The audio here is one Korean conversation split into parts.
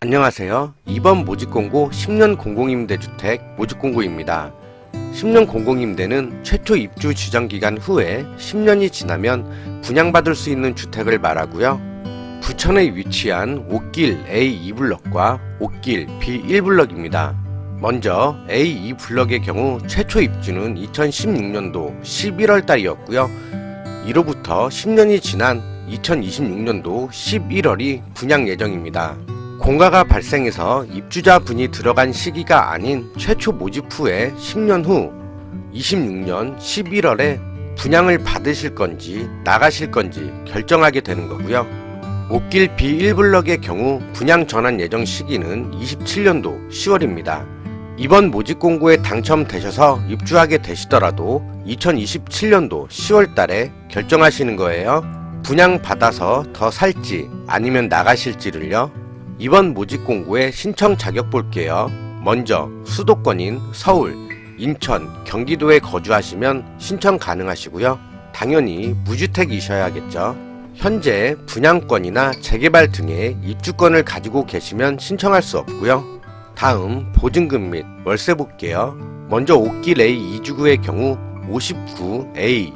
안녕하세요. 이번 모집공고 10년 공공임대 주택 모집공고입니다. 10년 공공임대는 최초 입주 지정기간 후에 10년이 지나면 분양받을 수 있는 주택을 말하고요. 부천에 위치한 옥길 A2블럭과 옥길 B1블럭입니다. 먼저 A2블럭의 경우 최초 입주는 2016년도 11월 달이었고요. 이로부터 10년이 지난 2026년도 11월이 분양 예정입니다. 공가가 발생해서 입주자 분이 들어간 시기가 아닌 최초 모집 후에 10년 후 26년 11월에 분양을 받으실 건지 나가실 건지 결정하게 되는 거고요. 옥길 B1블럭의 경우 분양 전환 예정 시기는 27년도 10월입니다. 이번 모집 공고에 당첨되셔서 입주하게 되시더라도 2027년도 10월 달에 결정하시는 거예요. 분양 받아서 더 살지 아니면 나가실지를요. 이번 모집 공고의 신청 자격 볼게요. 먼저 수도권인 서울, 인천, 경기도에 거주하시면 신청 가능하시고요. 당연히 무주택이셔야겠죠. 현재 분양권이나 재개발 등의 입주권을 가지고 계시면 신청할 수 없고요. 다음 보증금 및 월세 볼게요. 먼저 옥길 A 2주구의 경우 59 A,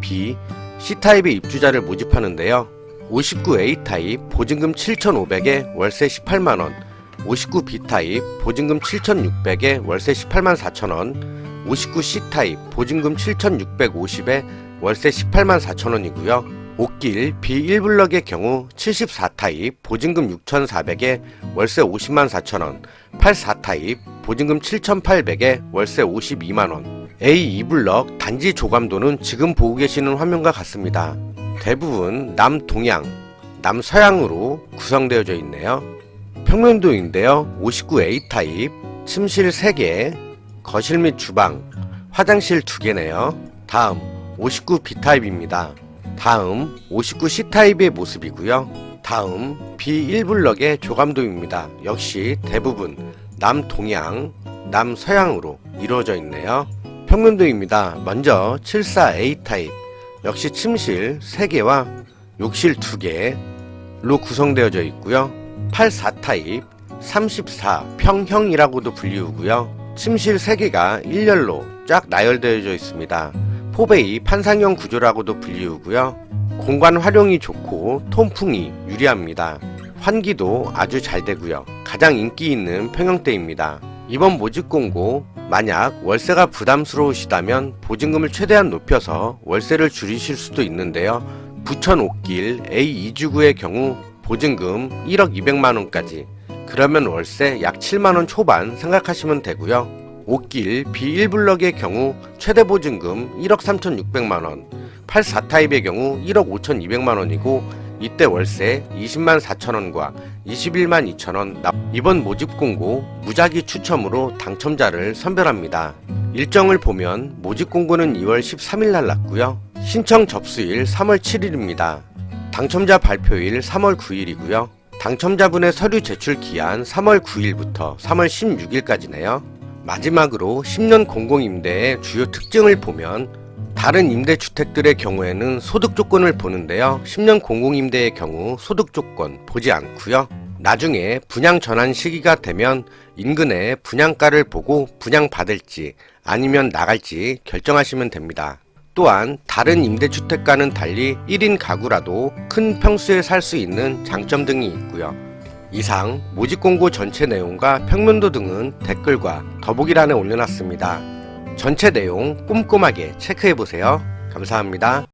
B, C타입의 입주자를 모집하는데요. 59A 타입 보증금 7,500에 월세 18만원, 59B 타입 보증금 7,600에 월세 18만 4천원, 59C 타입 보증금 7,650에 월세 18만 4천원이고요. 옥길 B1블럭의 경우 74 타입 보증금 6,400에 월세 50만 4천원, 84 타입 보증금 7,800에 월세 52만원, A2블럭 단지 조감도는 지금 보고 계시는 화면과 같습니다. 대부분 남동양, 남서양으로 구성되어져 있네요. 평면도인데요. 59A 타입, 침실 3개, 거실 및 주방, 화장실 2개네요. 다음 59B 타입입니다. 다음 59C 타입의 모습이고요. 다음 B1블럭의 조감도입니다. 역시 대부분 남동양, 남서양으로 이루어져 있네요. 평면도입니다. 먼저 74A 타입, 역시 침실 3개와 욕실 2개로 구성되어져 있고요. 84 타입, 34 평형이라고도 불리우고요. 침실 3개가 일렬로 쫙 나열되어져 있습니다. 포베이 판상형 구조라고도 불리우고요. 공간 활용이 좋고 통풍이 유리합니다. 환기도 아주 잘 되고요. 가장 인기 있는 평형대입니다. 이번 모집 공고 만약 월세가 부담스러우시다면 보증금을 최대한 높여서 월세를 줄이실 수도 있는데요. 부천 옥길 A2주구의 경우 보증금 1억 200만원까지 그러면 월세 약 7만원 초반 생각하시면 되고요. 옥길 B1블럭의 경우 최대 보증금 1억 3,600만원 84 타입의 경우 1억 5,200만원이고 이때 월세 20만 4천원과 21만 2천원 이번 모집 공고 무작위 추첨으로 당첨자를 선별합니다. 일정을 보면 모집 공고는 2월 13일 날 났고요. 신청 접수일 3월 7일입니다. 당첨자 발표일 3월 9일이고요. 당첨자분의 서류 제출 기한 3월 9일부터 3월 16일까지네요. 마지막으로 10년 공공임대의 주요 특징을 보면 다른 임대주택들의 경우에는 소득 조건을 보는데요. 10년 공공임대의 경우 소득 조건 보지 않고요. 나중에 분양 전환 시기가 되면 인근의 분양가를 보고 분양 받을지 아니면 나갈지 결정하시면 됩니다. 또한 다른 임대주택과는 달리 1인 가구라도 큰 평수에 살 수 있는 장점 등이 있고요. 이상 모집 공고 전체 내용과 평면도 등은 댓글과 더보기란에 올려놨습니다. 전체 내용 꼼꼼하게 체크해 보세요. 감사합니다.